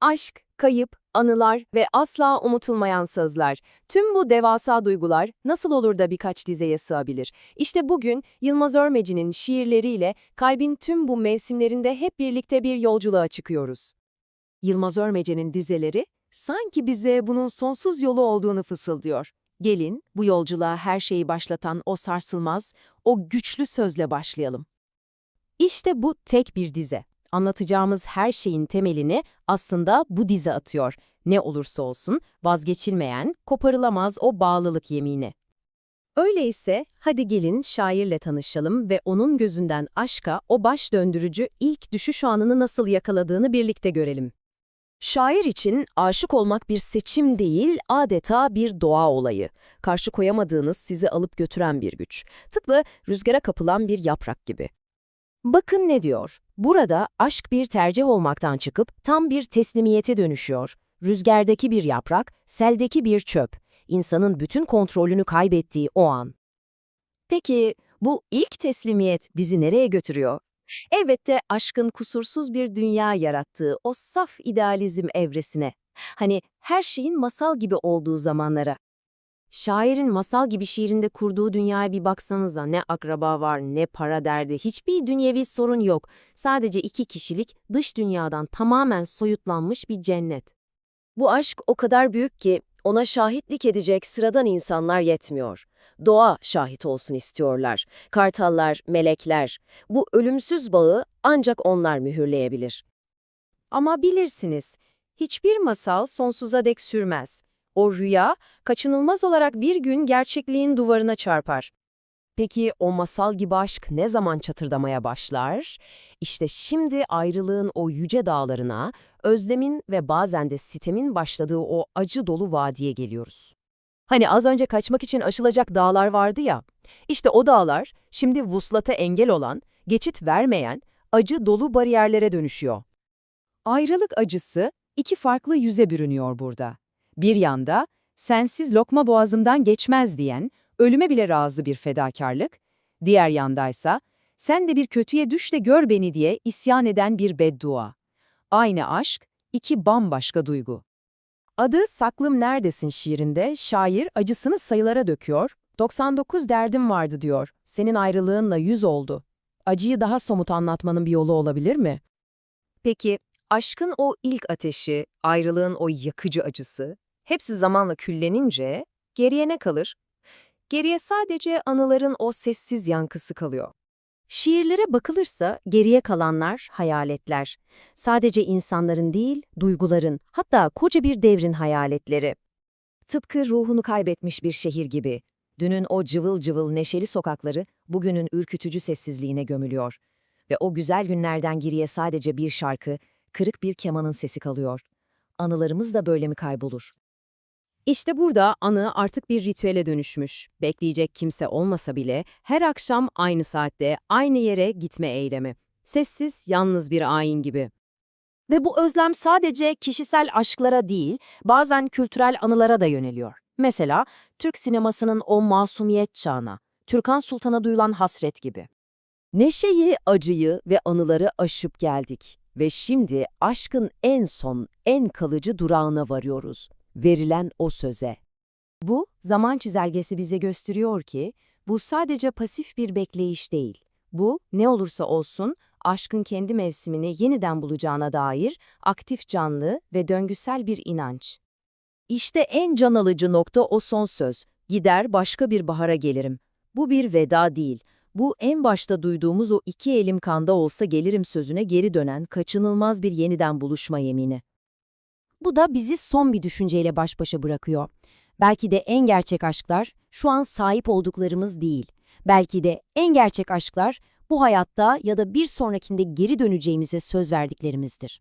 Aşk, kayıp, anılar ve asla unutulmayan sözler. Tüm bu devasa duygular nasıl olur da birkaç dizeye sığabilir? İşte bugün Yılmaz Örmeci'nin şiirleriyle kalbin tüm bu mevsimlerinde hep birlikte bir yolculuğa çıkıyoruz. Yılmaz Örmeci'nin dizeleri sanki bize bunun sonsuz yolu olduğunu fısıldıyor. Gelin bu yolculuğa her şeyi başlatan o sarsılmaz, o güçlü sözle başlayalım. İşte bu tek bir dize. Anlatacağımız her şeyin temelini aslında bu dize atıyor. Ne olursa olsun vazgeçilmeyen, koparılamaz o bağlılık yemini. Öyleyse hadi gelin şairle tanışalım ve onun gözünden aşka o baş döndürücü ilk düşüş anını nasıl yakaladığını birlikte görelim. Şair için aşık olmak bir seçim değil, adeta bir doğa olayı. Karşı koyamadığınız sizi alıp götüren bir güç. Tıpkı rüzgara kapılan bir yaprak gibi. Bakın ne diyor. Burada aşk bir tercih olmaktan çıkıp tam bir teslimiyete dönüşüyor. Rüzgardaki bir yaprak, seldeki bir çöp. İnsanın bütün kontrolünü kaybettiği o an. Peki bu ilk teslimiyet bizi nereye götürüyor? Elbette aşkın kusursuz bir dünya yarattığı o saf idealizm evresine. Hani her şeyin masal gibi olduğu zamanlara. Şairin masal gibi şiirinde kurduğu dünyaya bir baksanıza ne akraba var ne para derdi hiçbir dünyevi sorun yok. Sadece iki kişilik dış dünyadan tamamen soyutlanmış bir cennet. Bu aşk o kadar büyük ki ona şahitlik edecek sıradan insanlar yetmiyor. Doğa şahit olsun istiyorlar. Kartallar, melekler. Bu ölümsüz bağı ancak onlar mühürleyebilir. Ama bilirsiniz, hiçbir masal sonsuza dek sürmez. O rüya, kaçınılmaz olarak bir gün gerçekliğin duvarına çarpar. Peki o masal gibi aşk ne zaman çatırdamaya başlar? İşte şimdi ayrılığın o yüce dağlarına, özlemin ve bazen de sitemin başladığı o acı dolu vadiye geliyoruz. Hani az önce kaçmak için aşılacak dağlar vardı ya, işte o dağlar şimdi vuslata engel olan, geçit vermeyen, acı dolu bariyerlere dönüşüyor. Ayrılık acısı iki farklı yüze bürünüyor burada. Bir yanda, sensiz lokma boğazımdan geçmez diyen, ölüme bile razı bir fedakarlık, diğer yandaysa, sen de bir kötüye düş de gör beni diye isyan eden bir beddua. Aynı aşk, iki bambaşka duygu. Adı Saklım Neredesin şiirinde şair acısını sayılara döküyor, 99 derdim vardı diyor, senin ayrılığınla yüz oldu. Acıyı daha somut anlatmanın bir yolu olabilir mi? Peki, aşkın o ilk ateşi, ayrılığın o yakıcı acısı, hepsi zamanla küllenince geriye ne kalır? Geriye sadece anıların o sessiz yankısı kalıyor. Şiirlere bakılırsa geriye kalanlar hayaletler. Sadece insanların değil, duyguların, hatta koca bir devrin hayaletleri. Tıpkı ruhunu kaybetmiş bir şehir gibi. Dünün o cıvıl cıvıl neşeli sokakları bugünün ürkütücü sessizliğine gömülüyor. Ve o güzel günlerden geriye sadece bir şarkı, kırık bir kemanın sesi kalıyor. Anılarımız da böyle mi kaybolur? İşte burada anı artık bir ritüele dönüşmüş. Bekleyecek kimse olmasa bile her akşam aynı saatte aynı yere gitme eylemi. Sessiz, yalnız bir ayin gibi. Ve bu özlem sadece kişisel aşklara değil, bazen kültürel anılara da yöneliyor. Mesela Türk sinemasının o masumiyet çağına, Türkan Sultan'a duyulan hasret gibi. Neşeyi, acıyı ve anıları aşıp geldik. Ve şimdi aşkın en son, en kalıcı durağına varıyoruz verilen o söze. Bu, zaman çizelgesi bize gösteriyor ki, bu sadece pasif bir bekleyiş değil. Bu, ne olursa olsun, aşkın kendi mevsimini yeniden bulacağına dair aktif canlı ve döngüsel bir inanç. İşte en can alıcı nokta o son söz, gider başka bir bahara gelirim. Bu bir veda değil, bu en başta duyduğumuz o iki elim kanda olsa gelirim sözüne geri dönen kaçınılmaz bir yeniden buluşma yemini. Bu da bizi son bir düşünceyle baş başa bırakıyor. Belki de en gerçek aşklar şu an sahip olduklarımız değil. Belki de en gerçek aşklar bu hayatta ya da bir sonrakinde geri döneceğimize söz verdiklerimizdir.